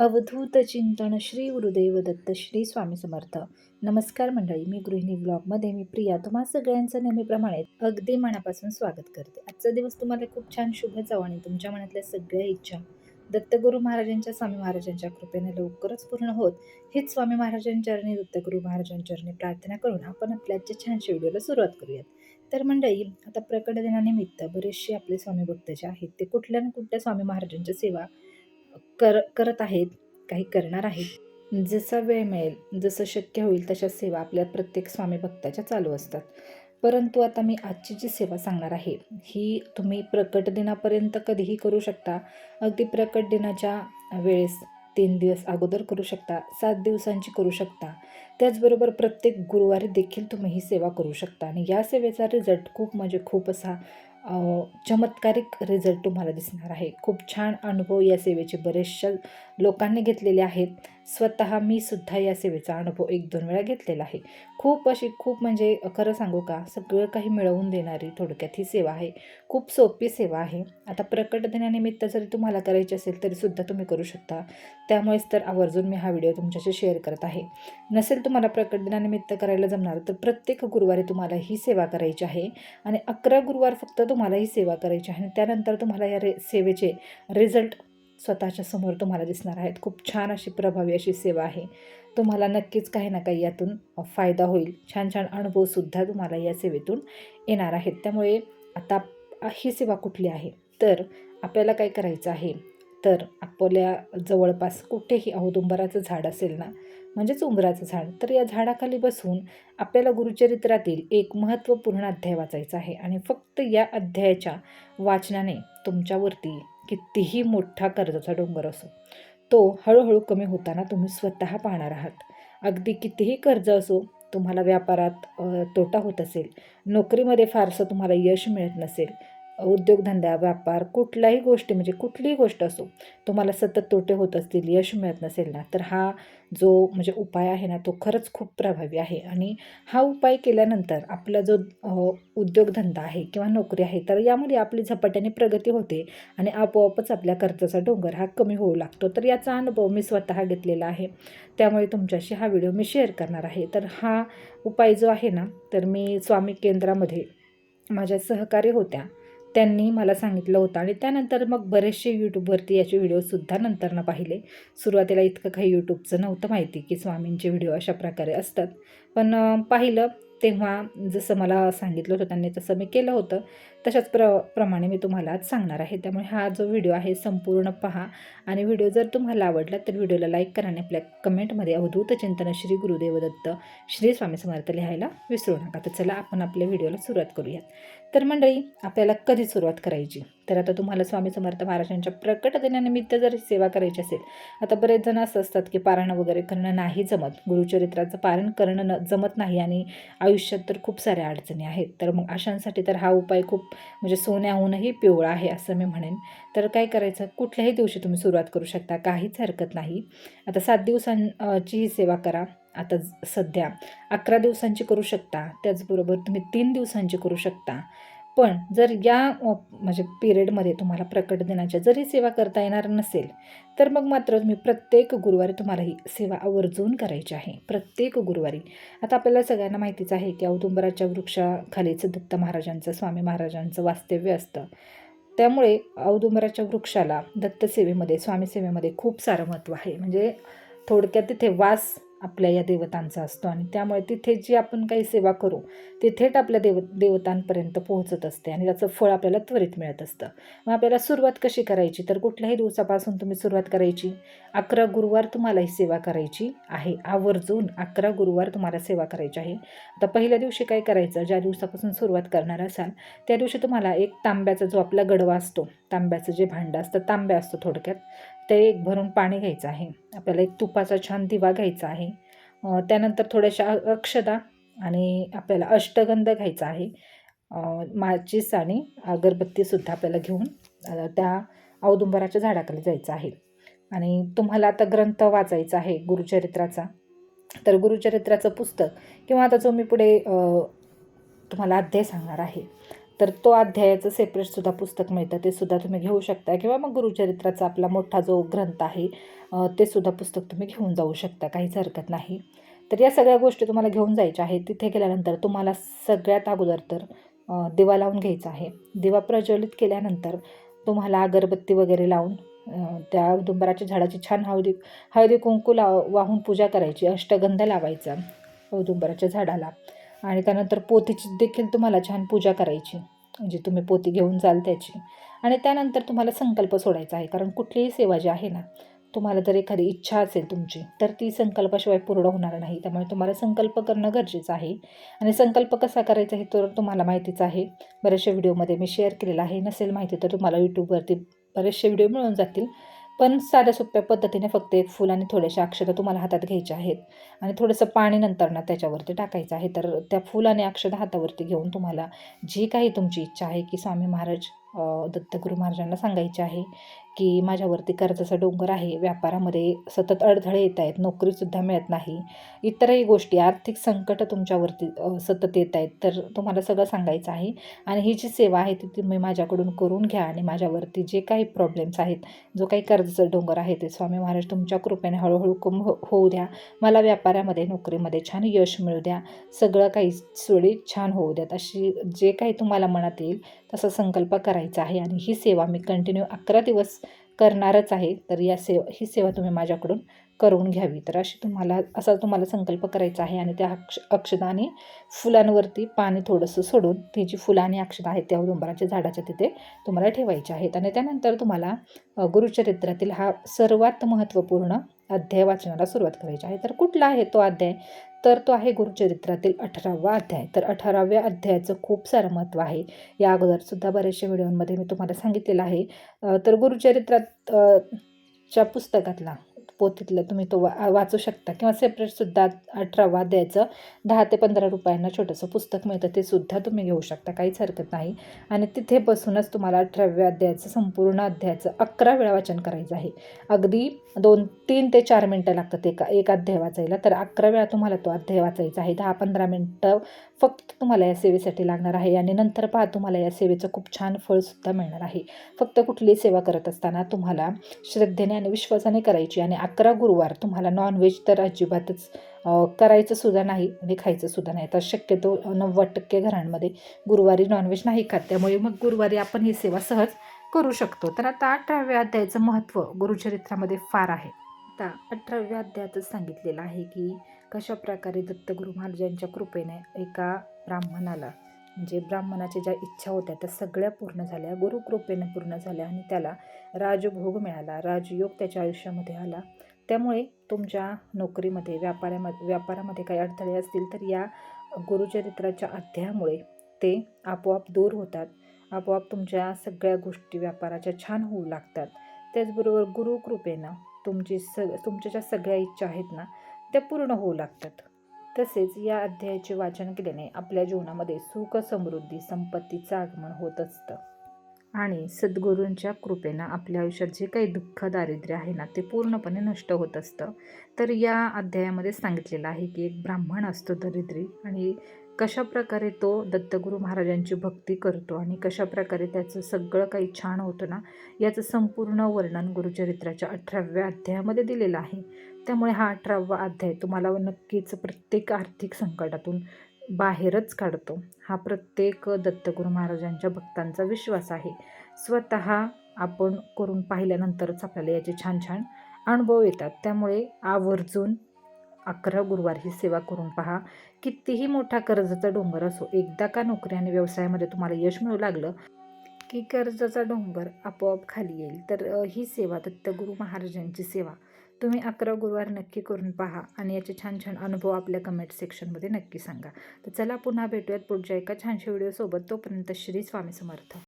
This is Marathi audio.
अवधूत चिंतन श्री गुरुदेव दत्त श्री स्वामी समर्थ. नमस्कार मंडळी मी गृहिणी ब्लॉगमध्ये मी प्रिया. तुम्हा सगळ्यांचं नेहमीप्रमाणे अगदी मनापासून स्वागत करते. आजचा दिवस तुम्हाला खूप छान शुभ जावं आणि तुमच्या मनातल्या सगळ्या इच्छा दत्तगुरू महाराजांच्या स्वामी महाराजांच्या कृपेने लवकरच पूर्ण होत. हीच स्वामी महाराजांचरणी दत्तगुरू महाराजांचरणी प्रार्थना करून आपण आपल्या आजच्या छानशा व्हिडिओला सुरुवात करूयात. तर मंडळी आता प्रकट दिनानिमित्त बरेचसे आपले स्वामी भक्त जे आहेत ते कुठल्या ना कुठल्या स्वामी महाराजांच्या सेवा कर करत आहेत काही करणार आहेत. जसा वेळ मिळेल जसं शक्य होईल तशा सेवा आपल्या प्रत्येक स्वामी भक्ताच्या चालू असतात. परंतु आता मी आजची जी सेवा सांगणार आहे ही तुम्ही प्रकट दिनापर्यंत कधीही करू शकता. अगदी प्रकट दिनाच्या वेळेस तीन दिवस अगोदर करू शकता सात दिवसांची करू शकता. त्याचबरोबर प्रत्येक गुरुवारी देखील तुम्ही ही सेवा करू शकता. आणि या सेवेचा रिझल्ट खूप म्हणजे खूप असा चमत्कारिक रिझल्ट तुम्हाला दिसणार आहे. खूप छान अनुभव या सेवेचे बरेचशा लोकांनी घेतलेले आहेत. स्वतः मी सुद्धा या सेवेचा अनुभव एक दोन वेळा घेतलेला आहे. खूप अशी खूप म्हणजे खरं सांगू का सगळं काही मिळवून देणारी थोडक्यात ही सेवा आहे. खूप सोपी सेवा आहे. आता प्रकट दिनानिमित्त जरी तुम्हाला करायची असेल तरीसुद्धा तुम्ही करू शकता. त्यामुळेच तर आवर्जून मी हा व्हिडिओ तुमच्याशी शेअर करत आहे. नसेल तुम्हाला प्रकट दिनानिमित्त करायला जमणार तर प्रत्येक गुरुवारी तुम्हाला ही सेवा करायची आहे. आणि अकरा गुरुवार फक्त तुम्हाला ही सेवा करायची आहे. आणि त्यानंतर तुम्हाला या रे सेवेचे रिझल्ट स्वतःच्या समोर तुम्हाला दिसणार आहेत. खूप छान अशी प्रभावी अशी सेवा आहे. तुम्हाला नक्कीच काही ना काही यातून फायदा होईल. छान छान अनुभवसुद्धा तुम्हाला या सेवेतून येणार आहेत. त्यामुळे आता ही सेवा कुठली आहे? तर आपल्याला काय करायचं आहे? तर आपल्या जवळपास कुठेही औदुंबराचं झाड असेल ना म्हणजेच उंबराचं झाड तर या झाडाखाली बसून आपल्याला गुरुचरित्रातील एक महत्त्वपूर्ण अध्याय वाचायचा आहे. आणि फक्त या अध्यायाच्या वाचनाने तुमच्यावरती कितीही मोठा कर्जाचा डोंगर असो तो हळूहळू कमी होताना तुम्ही स्वतः पाहणार आहात. अगदी कितीही कर्ज असो तुम्हाला व्यापारात तोटा होत असेल नोकरीमध्ये फारसं तुम्हाला यश मिळत नसेल उद्योगधंदा व्यापार कुठल्याही गोष्टी म्हणजे कुठलीही गोष्ट असो तुम्हाला सतत तोटे होत असतील यश मिळत नसेल ना तर हा जो म्हणजे उपाय आहे ना तो खरंच खूप प्रभावी आहे. आणि हा उपाय केल्यानंतर आपला जो उद्योगधंदा आहे किंवा नोकरी आहे तर यामध्ये आपली झपाट्याने प्रगती होते आणि आपोआपच आपल्या कर्जाचा डोंगर हा कमी होऊ लागतो. तर याचा अनुभव मी स्वतः घेतलेला आहे. त्यामुळे तुमच्याशी हा व्हिडिओ मी शेअर करणार आहे. तर हा उपाय जो आहे ना तर मी स्वामी केंद्रामध्ये माझ्या सहकारी होत्या. त्यांनी मला सांगितलं होतं आणि त्यानंतर मग बरेचसे यूट्यूबवरती याचे व्हिडिओसुद्धा नंतरनं पाहिले. सुरुवातीला इतकं काही यूट्यूबचं नव्हतं माहिती की स्वामींचे व्हिडिओ अशा प्रकारे असतात. पण पाहिलं. तेव्हा जसं मला सांगितलं होतं त्यांनी तसं मी केलं होतं. तशाच प्र प्रमाणे मी तुम्हाला आज सांगणार आहे. त्यामुळे हा जो व्हिडिओ आहे संपूर्ण पहा. आणि व्हिडिओ जर तुम्हाला आवडला तर व्हिडिओला लाईक करा आणि आपल्या कमेंटमध्ये अवधूत चिंतन श्री गुरुदेवदत्त श्री स्वामी समर्थ लिहायला विसरू नका. तर चला आपण आपल्या व्हिडिओला सुरुवात करूयात. तर मंडळी आपल्याला कधी सुरुवात करायची? तर आता तुम्हाला स्वामी समर्थ महाराजांच्या प्रकट दिनानिमित्त जर सेवा करायची असेल आता बरेच जण असं असतात की पारायण वगैरे करणं नाही जमत. गुरुचरित्राचं पारण करणं न जमत नाही आणि आयुष्यात तर खूप साऱ्या अडचणी आहेत. तर मग अशांसाठी तर हा उपाय खूप म्हणजे सोन्याहूनही पिवळा आहे असं मी म्हणेन. तर काय करायचं? कुठल्याही दिवशी तुम्ही सुरुवात करू शकता. काहीच हरकत नाही. आता सात दिवसांची ही सेवा करा. आता सध्या अकरा दिवसांची करू शकता. त्याचबरोबर तुम्ही तीन दिवसांची करू शकता. पण जर या म्हणजे पिरियडमध्ये तुम्हाला प्रकट दिनाच्या जरी सेवा करता येणार नसेल तर मग मात्र तुम्ही प्रत्येक गुरुवारी तुम्हाला ही सेवा आवर्जून करायची आहे. प्रत्येक गुरुवारी. आता आपल्याला सगळ्यांना माहितीच आहे की औदुंबराच्या वृक्षाखालीच दत्त महाराजांचं स्वामी महाराजांचं वास्तव्य असतं. त्यामुळे औदुंबराच्या वृक्षाला दत्तसेवेमध्ये स्वामी सेवेमध्ये खूप सारं महत्त्व आहे. म्हणजे थोडक्यात तिथे वास आपल्या या देवतांचा असतो आणि त्यामुळे तिथे जी आपण काही सेवा करू ते थेट आपल्या देव देवतांपर्यंत पोहोचत असते आणि त्याचं फळ आपल्याला त्वरित मिळत असतं. मग आपल्याला सुरुवात कशी करायची? तर कुठल्याही दिवसापासून तुम्ही सुरुवात करायची. अकरा गुरुवार तुम्हाला ही सेवा करायची आहे. आवर्जून अकरा गुरुवार तुम्हाला सेवा करायची आहे. आता पहिल्या दिवशी काय करायचं? ज्या दिवसापासून सुरुवात करणार असाल त्या दिवशी तुम्हाला एक तांब्याचा जो आपला गडवा असतो तांब्याचं जे भांडं असतं तांब्या असतो थोडक्यात. ते एक भरून पाणी घ्यायचं आहे. आपल्याला एक तुपाचा छान दिवा घ्यायचा आहे. त्यानंतर थोड्याशा अक्षदा आणि आपल्याला अष्टगंध घ्यायचा आहे. माचीस आणि अगरबत्तीसुद्धा आपल्याला घेऊन त्या औदुंबराच्या झाडाकडे जायचं आहे. आणि तुम्हाला आता ग्रंथ वाचायचा आहे गुरुचरित्राचा. तर गुरुचरित्राचं पुस्तक किंवा आता जो मी पुढे तुम्हाला अध्याय सांगणार आहे. तर तो अध्यायाचं सेपरेटसुद्धा पुस्तक मिळतं. ते सुद्धा तुम्ही घेऊ शकता. किंवा मग गुरुचरित्राचा आपला मोठा जो ग्रंथ आहे ते सुद्धा पुस्तक तुम्ही घेऊन जाऊ शकता. काहीच हरकत नाही. तर या सगळ्या गोष्टी तुम्हाला घेऊन जायच्या आहेत. तिथे गेल्यानंतर तुम्हाला सगळ्यात अगोदर तर दिवा लावून घ्यायचा आहे. दिवा प्रज्वलित केल्यानंतर तुम्हाला अगरबत्ती वगैरे लावून त्या औदुंबराच्या झाडाची छान हळदी हळदी कुंकू लाव वाहून पूजा करायची. अष्टगंध लावायचा. औदुंबराच्या झाडाला. आणि त्यानंतर पोथीची देखील तुम्हाला छान पूजा करायची. म्हणजे तुम्ही पोती घेऊन जाल त्याची. आणि त्यानंतर तुम्हाला संकल्प सोडायचा आहे. कारण कुठलीही सेवा जी आहे ना तुम्हाला जर एखादी इच्छा असेल तुमची तर ती संकल्पाशिवाय पूर्ण होणार नाही. त्यामुळे तुम्हाला संकल्प करणं गरजेचं आहे. आणि संकल्प कसा करायचा हे तर तुम्हाला माहितीच आहे. बऱ्याचशा व्हिडिओमध्ये मी शेअर केलेला आहे. नसेल माहिती तर तुम्हाला यूट्यूबवरती बरेचसे व्हिडिओ मिळून जातील. पण साध्या सोप्या पद्धतीने फक्त एक फुल आणि थोड्याशा अक्षता तुम्हाला हातात घ्यायच्या आहेत. आणि थोडंसं पाणी नंतर ना त्याच्यावरती टाकायचं आहे. तर त्या फुल आणि अक्षता हातावरती घेऊन तुम्हाला जी काही तुमची इच्छा आहे की स्वामी महाराज दत्तगुरु दत्तगुरू महाराजांना सांगायची आहे की माझ्यावरती कर्जाचा डोंगर आहे व्यापारामध्ये सतत अडथळे येत आहेत नोकरीसुद्धा मिळत नाही इतरही गोष्टी आर्थिक संकट तुमच्यावरती सतत येत आहेत. तर तुम्हाला सगळं सांगायचं आहे आणि ही जी सेवा आहे ती तुम्ही माझ्याकडून करून घ्या आणि माझ्यावरती जे काही प्रॉब्लेम्स आहेत जो काही कर्जाचा डोंगर आहे ते स्वामी महाराज तुमच्या कृपेने हळूहळू कम हो होऊ द्या. मला व्यापारामध्ये नोकरीमध्ये छान यश मिळू द्या. सगळं काही सुळी छान होऊ द्यात अशी जे काही तुम्हाला मनात येईल तसा संकल्प करायचा आहे आणि ही सेवा मी कंटिन्यू अकरा दिवस करणारच आहे तर या सेवा ही सेवा तुम्ही माझ्याकडून करून घ्यावी. तर अशी तुम्हाला असा तुम्हाला संकल्प करायचा आहे आणि त्या अक्ष अक्षदाने आणि फुलांवरती पाणी थोडंसं सोडून ती जी फुलं आणि अक्षदं आहेत त्या औदुंबराच्या झाडाच्या तिथे तुम्हाला ठेवायच्या आहेत. आणि त्यानंतर तुम्हाला गुरुचरित्रातील हा सर्वात महत्त्वपूर्ण अध्याय वाचनाला सुरुवात करायची आहे. तर कुठला आहे तो अध्याय? तर तो आहे गुरुचरित्रातील अठरावा अध्याय. तर अठराव्या अध्यायाचं खूप सारं महत्त्व आहे. या अगोदरसुद्धा बऱ्याचशा व्हिडिओमध्ये मी तुम्हाला सांगितलेलं आहे. तर गुरुचरित्रात च्या पुस्तकातला पोथीतलं तुम्ही तो वा वाचू शकता. किंवा सेपरेटसुद्धा अठरावा द्यायचं. दहा ते पंधरा रुपयांना छोटंसं पुस्तक मिळतं. ते सुद्धा तुम्ही घेऊ शकता. काहीच हरकत नाही. आणि तिथे बसूनच तुम्हाला अठराव्या अध्यायाचं संपूर्ण अध्यायाचं अकरा वेळा वाचन करायचं आहे. अगदी दोन तीन ते चार मिनटं लागतात एका एक अध्याय वाचायला. तर अकरा वेळा तुम्हाला तो अध्याय वाचायचा आहे. दहा पंधरा मिनटं फक्त तुम्हाला या सेवेसाठी लागणार आहे. आणि नंतर पहा तुम्हाला या सेवेचं खूप छान फळसुद्धा मिळणार आहे. फक्त कुठली सेवा करत असताना तुम्हाला श्रद्धेने आणि विश्वासाने करायची आणि अकरा गुरुवार तुम्हाला नॉनव्हेज तर अजिबातच करायचंसुद्धा करायचं सुद्धा नाही आणि खायचं सुद्धा नाही. तर शक्यतो नव्वद टक्के घरांमध्ये गुरुवारी नॉनव्हेज नाही खात. त्यामुळे मग गुरुवारी आपण ही सेवा सहज करू शकतो. तर आता अठराव्या अध्यायाचं महत्त्व गुरुचरित्रामध्ये फार आहे. आता अठराव्या अध्यायातच सांगितलेलं आहे की कशा प्रकारे दत्तगुरू महाराजांच्या कृपेने एका ब्राह्मणाला म्हणजे ब्राह्मणाच्या ज्या इच्छा होत्या त्या सगळ्या पूर्ण झाल्या. गुरुकृपेनं पूर्ण झाल्या आणि त्याला राजभोग मिळाला. राजयोग त्याच्या आयुष्यामध्ये आला. त्यामुळे तुमच्या नोकरीमध्ये व्यापारामध्ये व्यापारामध्ये काही अडथळे असतील तर या गुरुचरित्राच्या अध्यायामुळे ते आपोआप दूर होतात. आपोआप तुमच्या सगळ्या गोष्टी व्यापाराच्या छान होऊ लागतात. त्याचबरोबर गुरुकृपेनं तुमची स तुमच्या ज्या सगळ्या इच्छा आहेत ना त्या पूर्ण होऊ लागतात. तसेच या अध्यायाचे वाचन केल्याने आपल्या जीवनामध्ये सुख समृद्धी संपत्तीचं आगमन होत असतं. आणि सद्गुरूंच्या कृपेनं आपल्या आयुष्यात जे काही दुःख दारिद्र्य आहे ना ते पूर्णपणे नष्ट होत असतं. तर या अध्यायामध्ये सांगितलेलं आहे की एक ब्राह्मण असतो दरिद्री आणि कशा प्रकारे तो दत्तगुरू महाराजांची भक्ती करतो आणि कशा प्रकारे त्याचं सगळं काही छान होतं ना याचं संपूर्ण वर्णन गुरुचरित्राच्या अठराव्या अध्यायामध्ये दिलेलं आहे. त्यामुळे हा अठरावा अध्याय तुम्हाला नक्कीच प्रत्येक आर्थिक संकटातून बाहेरच काढतो. हा प्रत्येक दत्तगुरू महाराजांच्या भक्तांचा विश्वास आहे. स्वतः आपण करून पाहिल्यानंतरच आपल्याला याचे छान छान अनुभव येतात. त्यामुळे आवर्जून अकरा गुरुवार ही सेवा करून पहा. कितीही मोठा कर्जाचा डोंगर असो एकदा का नोकरी आणि व्यवसायामध्ये तुम्हाला यश मिळू लागलं की कर्जाचा डोंगर आपोआप खाली येईल. तर ही सेवा दत्तगुरू महाराजांची सेवा. तुम्ही अकरा गुरुवार नक्की करून पहा आणि याचे छान छान अनुभव आपल्या कमेंट सेक्शनमध्ये नक्की सांगा. तर चला पुन्हा भेटूयात पुढच्या एका छानशा व्हिडिओसोबत तोपर्यंत श्री स्वामी समर्थ.